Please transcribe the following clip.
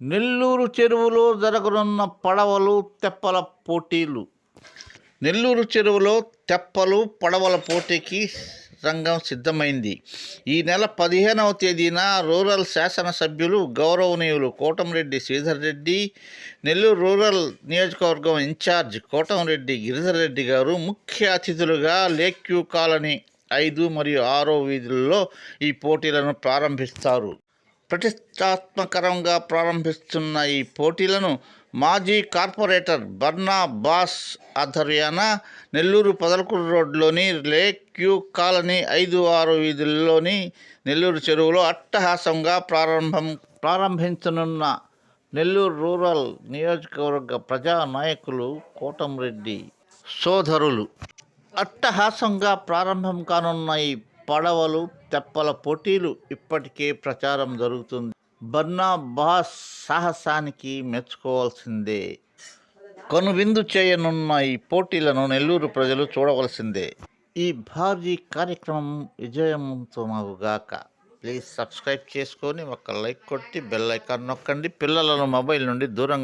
నెల్లూరు చెరువులో జరగనున్న పడవలు తెప్పల పోటీలు. నెల్లూరు చెరువులో తెప్పలు పడవల పోటీకి రంగం సిద్ధమైంది. ఈ నెల పదిహేనవ తేదీన రూరల్ శాసనసభ్యులు గౌరవనీయులు కోటంరెడ్డి శ్రీధర్ రెడ్డి నెల్లూరు రూరల్ నియోజకవర్గం ఇన్ఛార్జ్ కోటంరెడ్డి గిరిధర్ రెడ్డి గారు ముఖ్య అతిథులుగా లేక్యూ కాలనీ ఐదు మరియు ఆరో వీధుల్లో ఈ పోటీలను ప్రారంభిస్తారు. ప్రతిష్టాత్మకరంగా ప్రారంభిస్తున్న ఈ పోటీలను మాజీ కార్పొరేటర్ బర్నా బాస్ ఆధ్వర్యాన నెల్లూరు పదలకూరు రోడ్లోని లేక్ క్యూ కాలనీ ఐదు ఆరు వీధుల్లోని నెల్లూరు చెరువులో అట్టహాసంగా ప్రారంభం ప్రారంభించనున్న నెల్లూరు రూరల్ నియోజకవర్గ ప్రజా నాయకులు కోటంరెడ్డి సోదరులు. అట్టహాసంగా ప్రారంభం కానున్న ఈ పడవలు తెప్పల పోటీలు ఇప్పటికే ప్రచారం జరుగుతుంది. బర్నా బాస్ సాహసానికి మెచ్చుకోవాల్సిందే. కనువిందు చేయనున్న ఈ పోటీలను నెల్లూరు ప్రజలు చూడవలసిందే. ఈ భారీ కార్యక్రమం విజయవంతమవుగాక ప్లీజ్ సబ్స్క్రైబ్ చేసుకొని ఒక లైక్ కొట్టి బెల్ ఐకాన్ నొక్కండి. పిల్లలను మొబైల్ నుండి దూరంగా